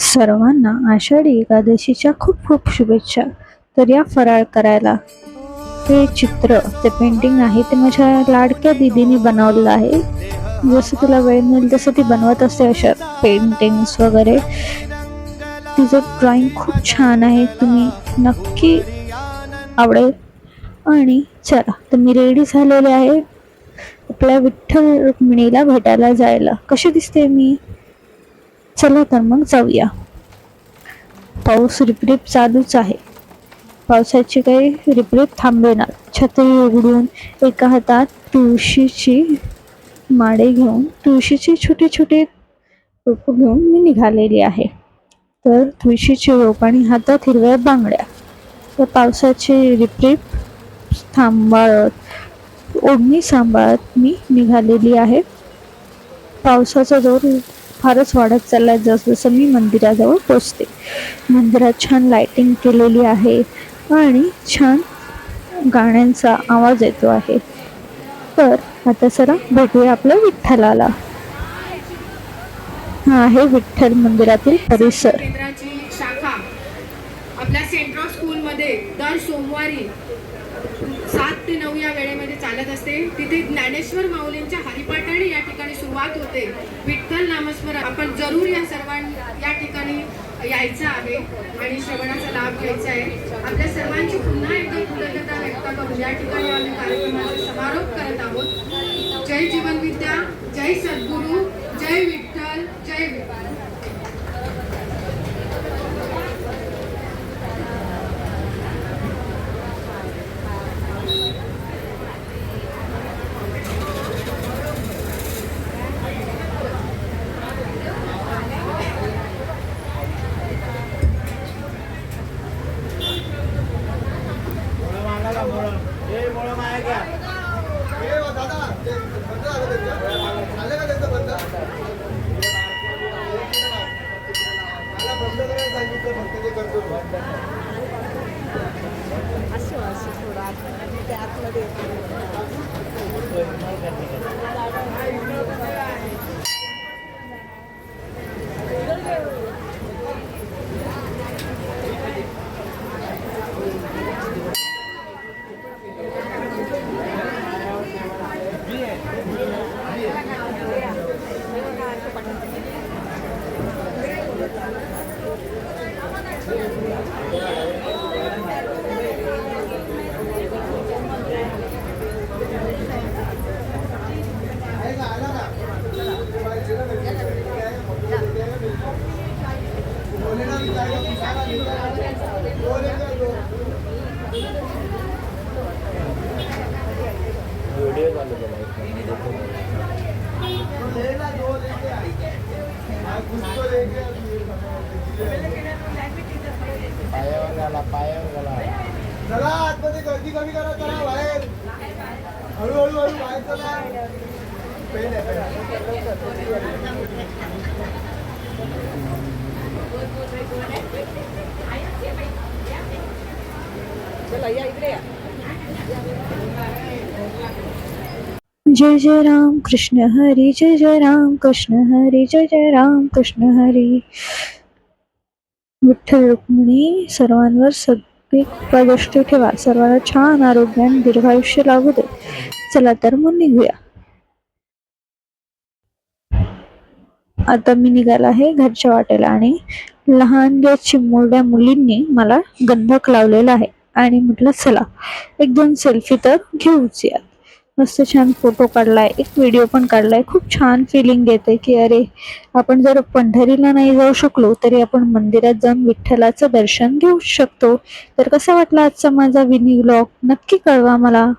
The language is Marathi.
सर्वांना आषाढी एकादशीच्या खूप खूप शुभेच्छा. तर या फराळ करायला. हे चित्र ते पेंटिंग आहे ते माझ्या लाडक्या दिदीने बनवलेलं आहे. जसं तुला वेळ मिळेल तसं ती बनवत असते अशा पेंटिंग्स वगैरे. तिचं ड्रॉइंग खूप छान आहे तुम्ही नक्की आवडेल. आणि चला तर मी रेडी झालेले आहे. आपल्या विठ्ठल रुक्मिणीला भेटायला जायला. कशी दिसते मी? चला तर मग जाऊया. पाऊस रिपरिप चालूच आहे. पावसाची काही रिपरिप थांबेनार छत्री उघडून एका हातात तुळशीची माडे घेऊन तुळशीची छोटे छोटे रोपं घेऊन मी निघालेली आहे. तर तुळशीची रोप आणि हातात हिरव्या बांगड्या. तर पावसाची रिपरिप थांबाळत ओढणी सांभाळत मी निघालेली आहे. पावसाचा जोर फारच वाढत चाललाय. जसजसं मी मंदिराजवळ पोचते. मंदिरात छान लाइटिंग केलेली आहे आणि छान गाण्यांचा आवाज येतो आहे. तर आता सरा भेटूया आपल्या विठ्ठलाला. हा आहे विठ्ठल मंदिरातील परिसर. शाखा. आपल्या सेंट्रल स्कूलमध्ये दर सोमवारी सात ते नऊ या वेळेमध्ये चालत असते. तिथे ज्ञानेश्वर माऊलींच्या हरिपाठाने या ठिकाणी सुरुवात होते. विठ्ठल नामस्मरण. आपण जरूर या सर्वांनी या ठिकाणी यायचं आहे आणि श्रवणाचा लाभ घ्यायचा आहे. आपल्या सर्वांची पुन्हा एकदा कृतज्ञता व्यक्त करून या ठिकाणी आम्ही कार्यक्रमाचा समारोप करत आहोत. जय जीवनविद्या जय सद्गुरू जय विठ्ठल जय विठ्ठल. असं असं थोडं आतमध्ये आतमध्ये पायावर घाला पायावर घाला चला आतमध्ये गर्दी कमी करा चला बाहेर हळूहळू हळू बाहेर चला जय जय राम कृष्ण हरी जय जय राम कृष्ण हरी जय जय राम कृष्ण हरी. विठ्ठल रुक्मिणी सर्वांवर सगळी कृपा दृष्टी ठेवा. सर्वांना छान आरोग्य आणि दीर्घायुष्य लाभू दे. चला तर मग निघूया. आता मी निघाला आहे घरच्या वाटेला आणि लहान चिमुरड्या मुलींनी मला गंधक लावलेला आहे आणि म्हटलं चला एक दोन सेल्फी तर घेऊच या मस्त छान फोटो काढलाय एक व्हिडिओ पण काढलाय. खूप छान फिलिंग येते की अरे आपण जर पंढरीला नाही जाऊ शकलो तरी आपण मंदिरात जाऊन विठ्ठलाचं दर्शन घेऊ शकतो. तर कसा वाटला आजचा माझा विनी व्लॉग नक्की कळवा मला.